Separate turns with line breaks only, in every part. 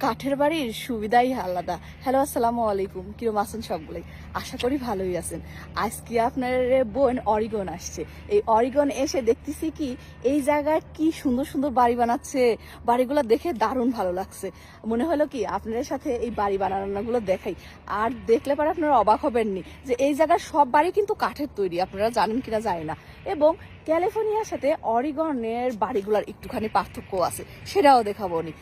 কাঠের বাড়ির সুবিধাই আলাদা। হ্যালো, আসসালামু আলাইকুম। কিরম আছেন সবগুলোই? আশা করি ভালোই আছেন। আজকে আপনার বোন অরিগন আসছে। এই অরিগন এসে দেখতেছি কি, এই জায়গায় কি সুন্দর সুন্দর বাড়ি বানাচ্ছে। বাড়িগুলো দেখে দারুণ ভালো লাগছে। মনে হলো কি, আপনাদের সাথে এই বাড়ি বানানোগুলো দেখাই। আর দেখলে পরে আপনারা অবাক হবেননি যে এই জায়গার সব বাড়ি কিন্তু কাঠের তৈরি। আপনারা জানেন কিনা যায় না। এবং ক্যালিফোর্নিয়ার সাথে অরিগনের বাড়িগুলার একটুখানি পার্থক্য আছে, সেটাও দেখাবো নি।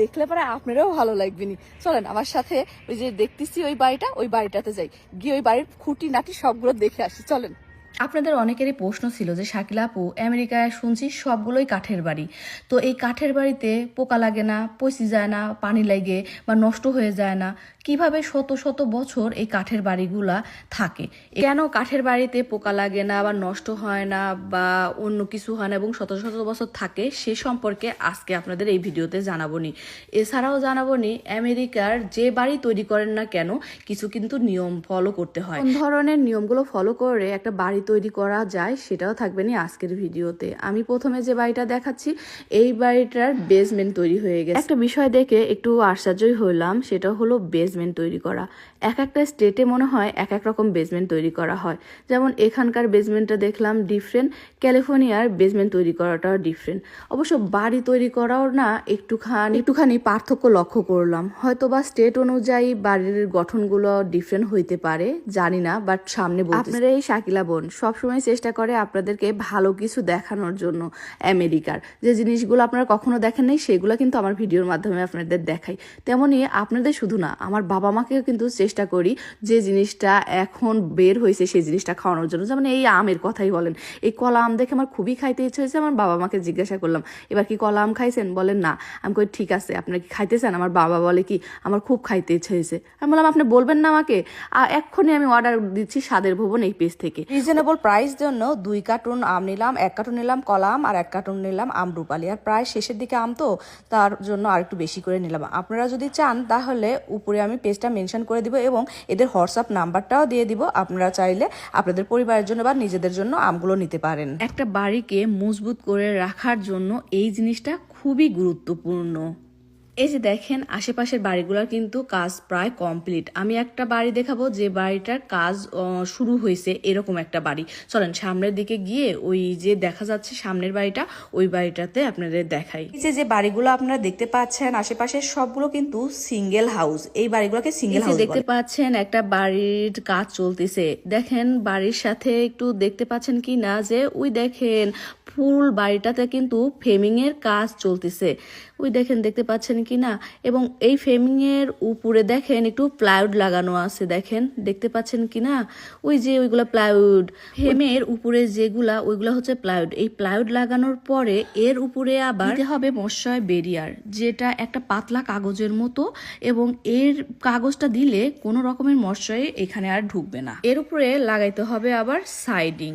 দেখলে পরে আপনারাও ভালো লাগবে নি। চলেন, আমার সাথে ওই যে দেখতেছি ওই বাড়িটা, ওই বাড়িটাতে যাই। গিয়ে ওই বাড়ির খুঁটি নাটি সবগুলো দেখে আসি। চলেন।
আপনাদের অনেকেরই প্রশ্ন ছিল যে, শাকিলা আপু, আমেরিকায় শুনছি সবগুলোই কাঠের বাড়ি। তো এই কাঠের বাড়িতে পোকা লাগে না, পচি যায় না, পানি লাগে বা নষ্ট হয়ে যায় না? কীভাবে শত শত বছর এই কাঠের বাড়িগুলা থাকে? কেন কাঠের বাড়িতে পোকা লাগে না বা নষ্ট হয় না বা অন্য কিছু হয় না এবং শত শত বছর থাকে? সে সম্পর্কে আজকে আপনাদের এই ভিডিওতে জানাব নি এছাড়াও জানাব নি আমেরিকার যে বাড়ি তৈরি করেন না কেন, কিছু কিন্তু নিয়ম ফলো করতে হয়। ধরনের নিয়মগুলো ফলো করে একটা বাড়ি তৈরি করা যায় সেটাও থাকবে না আজকের ভিডিওতে। আমি প্রথমে যে বাড়িটা দেখাচ্ছি এই বাড়িটার বেসমেন্ট তৈরি হয়ে গেছে। একটা বিষয় দেখে একটু আশ্চর্যই হলাম সেটা হলো বেসমেন্ট তৈরি করা। এক একটা স্টেটে মনে হয় এক এক রকম বেসমেন্ট তৈরি করা হয়। যেমন এখানকার বেসমেন্টটা দেখলাম ডিফারেন্ট ক্যালিফোর্নিয়ার বেসমেন্ট তৈরি করাটাও ডিফারেন্ট অবশ্য বাড়ি তৈরি করাও না একটুখানি একটুখানি পার্থক্য লক্ষ্য করলাম। হয়তো বা স্টেট অনুযায়ী বাড়ির গঠনগুলো ডিফারেন্ট হইতে পারে জানি না বাট সামনে আপনারা এই শাকিলা বোন সবসময় চেষ্টা করে আপনাদেরকে ভালো কিছু দেখানোর জন্য আমেরিকার। যে জিনিসগুলো আপনারা কখনো দেখেন নাই, সেগুলো কিন্তু আমার ভিডিওর মাধ্যমে আপনাদের দেখাই। তেমনই আপনাদের শুধু না, আমার বাবা মাকেও কিন্তু চেষ্টা করি যে জিনিসটা এখন বের হয়েছে, সেই জিনিসটা খাওয়ানোর জন্য। যেমন এই আমের কথাই বলেন। এই কলা আম দেখে আমার খুবই খাইতে ইচ্ছে হয়েছে, আমার বাবা মাকে জিজ্ঞাসা করলাম, এবার কি কলা আম খাইছেন? বলেন, না। আমি কই, ঠিক আছে আপনার কি খাইতেছেন? আমার বাবা বলে কি, আমার খুব খাইতে ইচ্ছে হয়েছে। আমি বললাম, আপনি বলবেন না আমাকে? এক্ষুনি আমি অর্ডার দিচ্ছি স্বাদের ভবন এই পেজ থেকে।
রিজনেবল প্রাইস জন্য দুই কার্টুন আম নিলাম, এক কার্টুন নিলাম কলাম আর এক কার্টুন নিলাম আম রূপালি। আর প্রায় শেষের দিকে আম তো তার জন্য আর একটু বেশি করে নিলাম। আপনারা যদি চান তাহলে উপরে আমি পেজটা মেনশন করে দিব এবং এদের হোয়াটসঅ্যাপ নাম্বারটাও দিয়ে দিব। আপনারা চাইলে আপনাদের পরিবারের জন্য বা নিজেদের জন্য আমগুলো নিতে পারেন।
একটা বাড়িকে মজবুত করে রাখার জন্য এই জিনিসটা খুবই গুরুত্বপূর্ণ। এই যে দেখেন আশেপাশের বাড়িগুলোর কিন্তু কাজ প্রায় কমপ্লিট আমি একটা বাড়ি দেখাবো যে বাড়িটার কাজ শুরু হয়েছে এরকম একটা বাড়ি। চলেন সামনের দিকে গিয়ে ওই যে দেখা যাচ্ছে সামনের বাড়িটা ওই বাড়িটাতে আপনাদের দেখাই।
এই যে যে বাড়িগুলো আপনারা দেখতে পাচ্ছেন আশেপাশে সবগুলো কিন্তু সিঙ্গেল হাউস এই বাড়িগুলোকে সিঙ্গেল হাউস
দেখতে পাচ্ছেন একটা বাড়ির কাজ চলতেছে। দেখেন বাড়ির সাথে একটু দেখতে পাচ্ছেন কি না যে ওই দেখেন ফুল বাড়িটাতে কিন্তু ফেমিংয়ের কাজ চলতেছে। ওই দেখেন, দেখতে পাচ্ছেন কি না? এবং এই ফেমিংয়ের উপরে দেখেন একটু প্লাইউড লাগানো আছে, দেখেন, দেখতে পাচ্ছেন কি না? ওই যে ওইগুলা প্লাইউড, ফেমের উপরে যেগুলা, ওইগুলা হচ্ছে প্লাইউড। এই প্লাইউড লাগানোর পরে এর উপরে আবার হবে মশয় বেরিয়ার, যেটা একটা পাতলা কাগজের মতো এবং এর কাগজটা দিলে কোনো রকমের মশয় এখানে আর ঢুকবে না। এর উপরে লাগাইতে হবে আবার সাইডিং।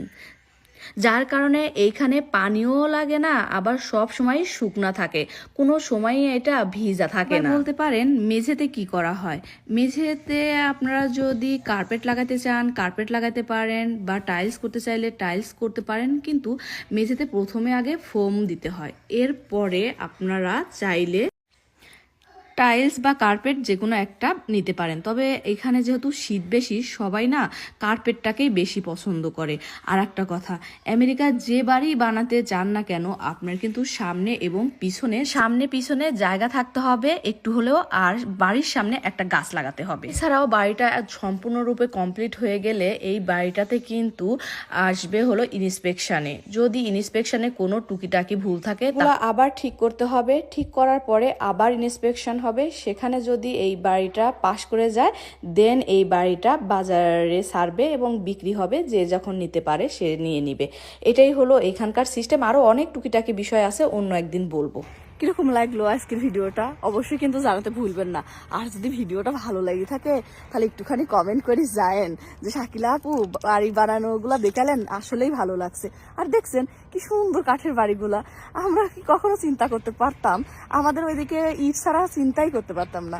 যার কারণে এইখানে পানিও লাগে না আবার সব সময় শুকনা থাকে। কোনো সময় এটা ভিজা থাকে না। বলতে পারেন মেঝেতে কি করা হয়? মেঝেতে আপনারা যদি কার্পেট লাগাতে চান কার্পেট লাগাতে পারেন বা টাইলস করতে চাইলে টাইলস করতে পারেন কিন্তু মেঝেতে প্রথমে আগে ফোম দিতে হয়। এরপরে আপনারা চাইলে টাইলস বা কার্পেট যে কোনো একটা নিতে পারেন। তবে এখানে যেহেতু শীত বেশি, সবাই না কার্পেটটাকেই বেশি পছন্দ করে। আর একটা কথা, আমেরিকার যে বাড়ি বানাতে চান না কেন, আপনার কিন্তু সামনে এবং পিছনে সামনে পিছনে জায়গা থাকতে হবে, একটু হলেও, আর বাড়ির সামনে একটা গাছ লাগাতে হবে। এছাড়াও বাড়িটা সম্পূর্ণরূপে কমপ্লিট হয়ে গেলে এই বাড়িটাতে কিন্তু আসবে হলো ইন্সপেকশনে। যদি ইন্সপেকশনে কোনো টুকিটাকি ভুল থাকে, তা-
আবার ঠিক করতে হবে। ঠিক করার পরে আবার ইন্সপেকশন হবে সেখানে যদি এই বাড়িটা পাশ করে যায় দেন এই বাড়িটা বাজারে সারবে এবং বিক্রি হবে, যে যখন নিতে পারে সে নিয়ে নিবে। এটাই হলো এখানকার সিস্টেম আরও অনেক টুকিটাকি বিষয় আছে, অন্য একদিন বলব। কীরকম লাগল আজকের ভিডিওটা? অবশ্যই কিন্তু জানাতে ভুলবেন না। আর যদি ভিডিওটা ভালো লাগে থাকে, তাহলে একটুখানি কমেন্ট করে যায়েন যে শাকিলা আপু, বাড়ি বানানোগুলো দেখালেন, আসলেই ভালো লাগছে। আর দেখছেন কি সুন্দর কাঠের বাড়িগুলা। আমরা কি কখনো চিন্তা করতে পারতাম? আমাদের ওইদিকে ইট ছাড়া চিন্তাই করতে পারতাম না।